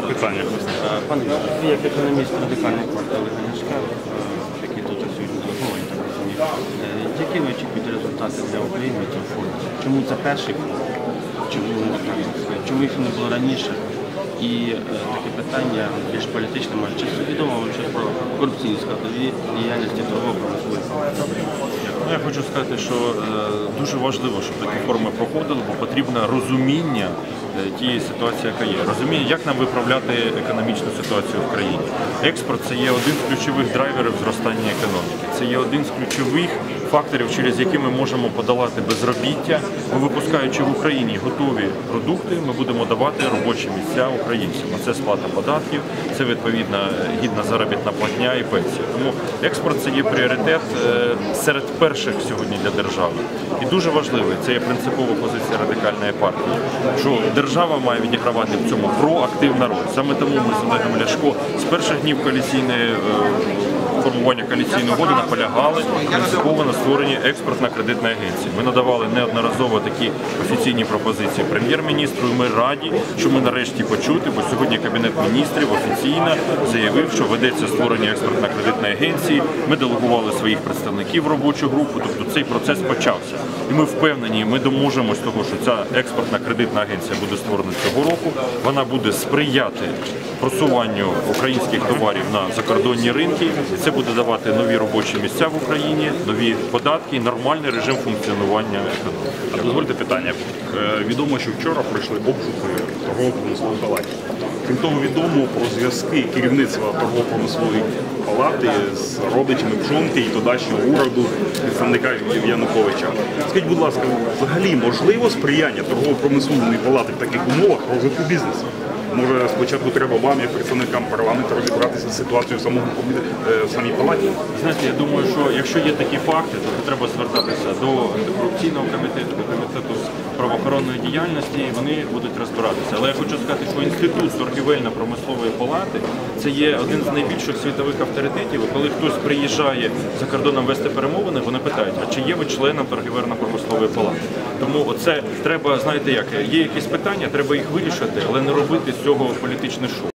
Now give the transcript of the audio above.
Запитання. Пане, ви як економіст радикальної партії Олега Ляшка, е, який тут сьогодні делегований, так розумію, які ви очікуєте результати для України від цього форуму? Чому це перший форум? Чому, чому їх не було раніше? І е, таке питання більш політичне, може, чи відомо вам щось про корупційні складові діяльності торгово-промислової палати? Ну, Я хочу сказати, що е, дуже важливо, щоб такі форми проходили, бо потрібно розуміння тієї ситуації, яка є. Розуміння, як нам виправляти економічну ситуацію в країні. Експорт це є один з ключових драйверів зростання економіки. Це є один з ключових факторів, через які ми можемо подолати безробіття. Бо випускаючи в Україні готові продукти, ми будемо давати робочі місця українцям. Це сплата податків, це відповідна е, гідна заробітна платня і пенсія. Тому експорт це є пріоритет е, серед перших сьогодні для держави. І дуже важливий, це є принципова позиція радикальної партії, що держава має відігравати в цьому проактивна роль. Саме тому ми з Олегом Ляшко з перших днів коаліційної е, формування коаліційної угоди наполягали принципово на створенні експортно-кредитної агенції. Ми надавали неодноразово такі офіційні пропозиції прем'єр-міністру. і Ми раді, що ми нарешті почути, бо сьогодні кабінет міністрів офіційно заявив, що ведеться створення експортно-кредитної агенції. Ми делегували своїх представників в робочу групу. Тобто цей процес почався. І ми впевнені, ми доможемо з того, що ця експортна кредитна агенція буде створена цього року. Вона буде сприяти просуванню українських товарів на закордонні ринки. Це буде давати нові робочі місця в Україні, нові податки нормальний режим функціонування економіки. Дозвольте питання. Е, Відомо, що вчора пройшли обшуки торгово-промислової палати. Крім того, відомо про зв'язки керівництва торгово-промислової палати з родичами Пшонки і тодачного уряду представника Януковича. Скажіть, будь ласка, взагалі можливо сприяння торгово-промислової палати в таких умовах розвитку бізнесу? Може, спочатку треба вам, як представникам парламенту, розібратися з ситуацією в самому е, самій палаті? Знаєте, я думаю, що якщо є такі факти, то треба звертатися до антикорупційного комітету, до комітету правоохоронної діяльності, і вони будуть розбиратися. Але я хочу сказати, що інститут торгівельно-промислової палати це є один з найбільших світових авторитетів. І коли хтось приїжджає за кордоном вести перемовини, вони питають, а чи є ви членом торгівельно-промислової палати? Тому оце треба, знаєте як, є якісь питання, треба їх вирішити, але не робити цього політичне шоу.